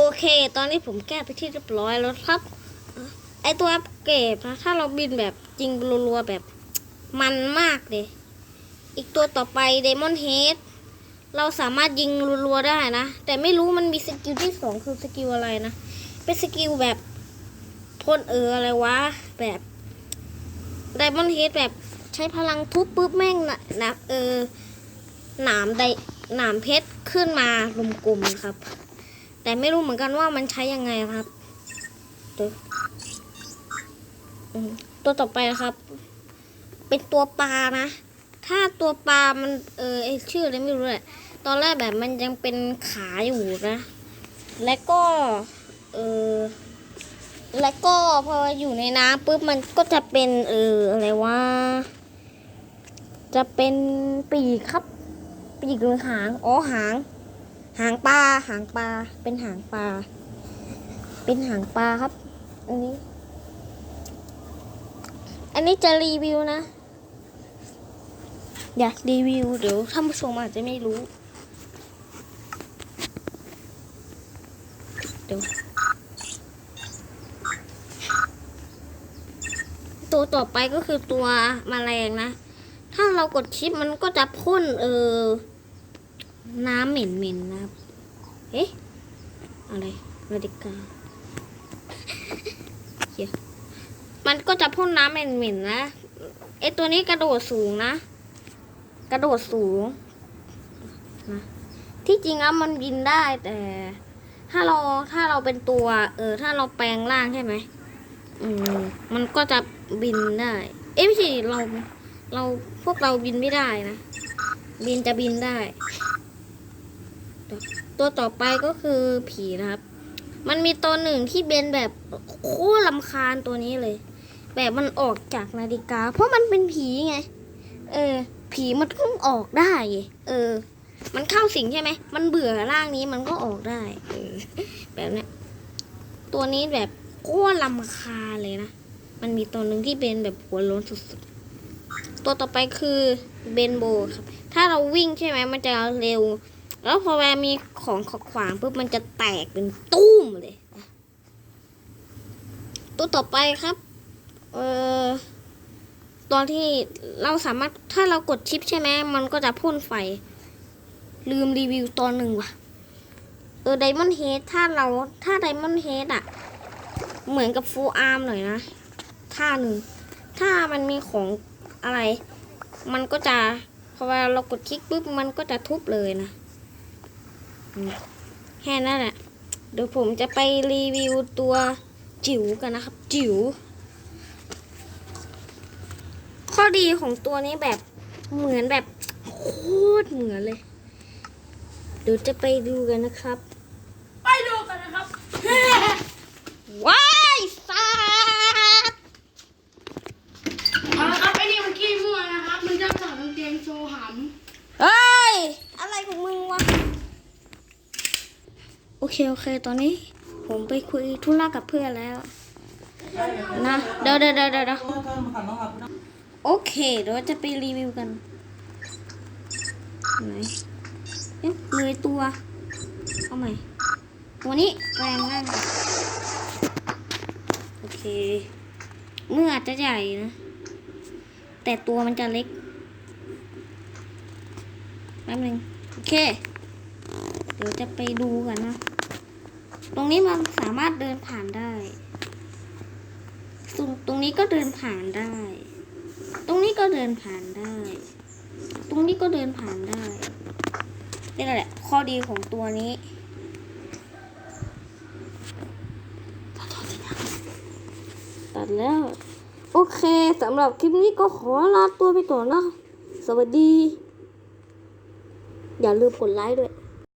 โอเค ตอนนี้ผมแก้ไปที่เรียบร้อยแล้วครับ ไอตัวอัปเกรดนะ ถ้าเราบินแบบจริงรัวๆแบบมันมากเลย อีกตัวต่อไปเดมอนเฮดเราสามารถยิงรัวๆได้นะ แต่ไม่รู้มันมีสกิลที่สองคือสกิลอะไรนะ เป็นสกิลแบบพ่นเอออะไรวะ แบบไดมอนเฮดแบบใช้พลังทุบปุ๊บแม่งนะนะเออหนามไดหนามเพชรขึ้นมาลมกลมครับ แต่ไม่รู้เหมือนกันว่ามันใช้ยังไงครับ ตัวตัวต่อไปนะครับ เป็นตัวปลานะ ถ้าตัวปลามันเออไอชื่ออะไรไม่รู้แหละตอนแรกแบบมันยังเป็นขาอยู่นะ และก็เออและก็พออยู่ในน้ำปุ๊บมันก็จะเป็นเอออะไรว่า จะเป็นปีกครับ ปีกหรือหางอ๋อหาง หางปลาหางปลาเป็นหางปลาเป็นหางปลาครับ อันนี้ อันนี้จะรีวิวนะอยากรีวิวเดี๋ยวท่านผู้ชมอาจจะไม่รู้ เดี๋ยวตัวต่อไปก็คือตัวมแมลงนะ ถ้าเรากดชิปมันก็จะพ่นเออ น้ำเหม็นๆนะครับ เอ๊ะ อะไรนาฬิกาเหี้ยมันก็จะพ่นน้ำเหม็นๆนะไอตัวนี้กระโดดสูงนะ กระโดดสูงนะที่จริงแล้วมันบินได้แต่ ถ้าเราถ้าเราเป็นตัว เออ ถ้าเราแปลงร่างใช่ไหมอืมมันก็จะบินได้ เอ๊ะไม่ใช่เราเราพวกเราบินไม่ได้นะ บินจะบินได้ ตัวต่อไปก็คือผีนะครับ มันมีตัวหนึ่งที่เป็นแบบโคตรลำคาญตัวนี้เลย แบบมันออกจากนาฬิกา เพราะมันเป็นผีไง เออ ผีมันก็ออกได้ เออ มันเข้าสิงใช่ไหม มันเบื่อร่างนี้มันก็ออกได้ เออ แบบเนี้ย ตัวนี้แบบโคตรลำคาญเลยนะ มันมีตัวหนึ่งที่เป็นแบบหัวโล้นสุดๆ ตัวต่อไปคือเบนโบครับ ถ้าเราวิ่งใช่ไหมมันจะเร็ว แล้วพอเวลามีของขวางปุ๊บมันจะแตกเป็นตุ้มเลยตัวต่อไปครับ เอ่อตอนที่เราสามารถถ้าเรากดชิปใช่ไหมมันก็จะพ่นไฟ ลืมรีวิวตอนหนึ่งว่ะ เออไดมอนด์เฮดถ้าเราถ้าไดมอนด์เฮดอะ เหมือนกับฟูอาร์มหน่อยนะท่าหนึ่ง ถ้ามันมีของอะไร มันก็จะพอเวลาเรากดคลิกปุ๊บมันก็จะทุบเลยนะ แค่นั้นแหละเดี๋ยวผมจะไปรีวิวตัวจิ๋วกันนะครับ จิ๋วข้อดีของตัวนี้แบบเหมือนแบบโคตรเหมือนเลย เดี๋ยวจะไปดูกันนะครับ ไปดูกันนะครับ ว้ายสัตว์ เอาละครับไอ้นี่มันขี้มั่วนะครับ มันจะถอดกางเกงโชว์ห เฮ้ย อะไรของมึงวะ โอเค โอเค ตอนนี้ผมไปคุยธุระกับเพื่อนแล้ว นะเดี๋ยวเดี๋ยวเดี๋ยวเดี๋ยวโอเค เดี๋ยวจะไปรีวิวกัน ไหนเอ๊ะเลยตัว เอาใหม่ ตัวนี้แรงมากโอเค เมืออาจจะใหญ่นะ แต่ตัวมันจะเล็กแป๊บนึงโอเค เดี๋ยวจะไปดูกันนะ ตรงนี้มันสามารถเดินผ่านได้ตรงตรงนี้ก็เดินผ่านได้ ตรงนี้ก็เดินผ่านได้ ตรงนี้ก็เดินผ่านได้นี่แหละ ข้อดีของตัวนี้ตัดแล้ว โอเคสำหรับคลิปนี้ก็ขอลาตัวไปก่อนนะ สวัสดี อย่าลืมกดไลค์ด้วย